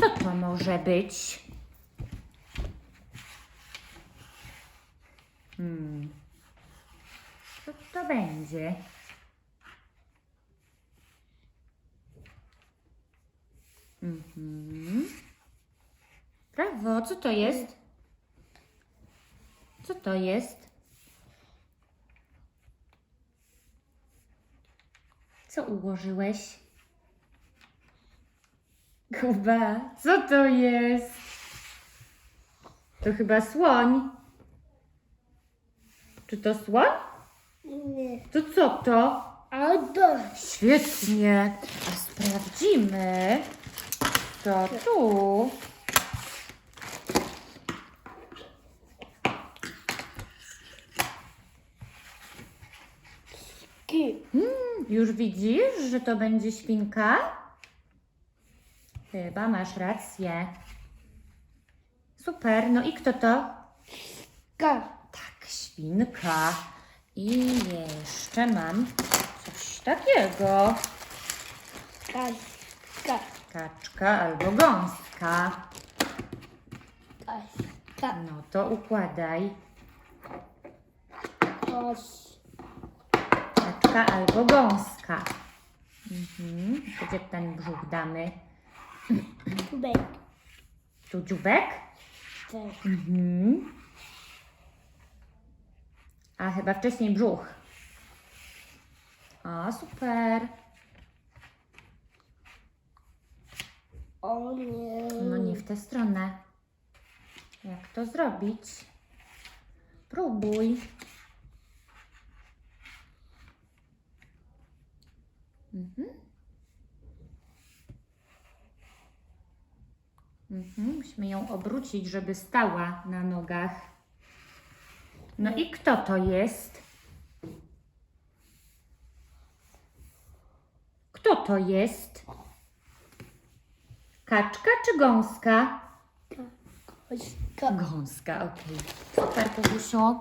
Co to może być? Hmm. Co to będzie? Mhm. Brawo, co to jest? Co to jest? Co ułożyłeś? Kuba, co to jest? To chyba słoń. Czy to słoń? Nie. To co to? Albo. Świetnie. A sprawdzimy, co tu. Ki. Hmm, już widzisz, że to będzie świnka? Chyba masz rację. Super. No i kto to? Ka. Tak, świnka. I jeszcze mam coś takiego. Ka. Ka. Kaczka albo gąska. Ka. Ka. No to układaj. Kaczka albo gąska. Mhm. Gdzie ten brzuch damy? Kubek. Tu dziubek? Też. Mhm. A chyba wcześniej brzuch. O, super. O nie. No nie w tę stronę. Jak to zrobić? Próbuj. Mhm. Mhm. Musimy ją obrócić, żeby stała na nogach. No i kto to jest? Kto to jest? Kaczka czy gąska? Kos. Ka. Gąska, okej. Super, Kubusiu.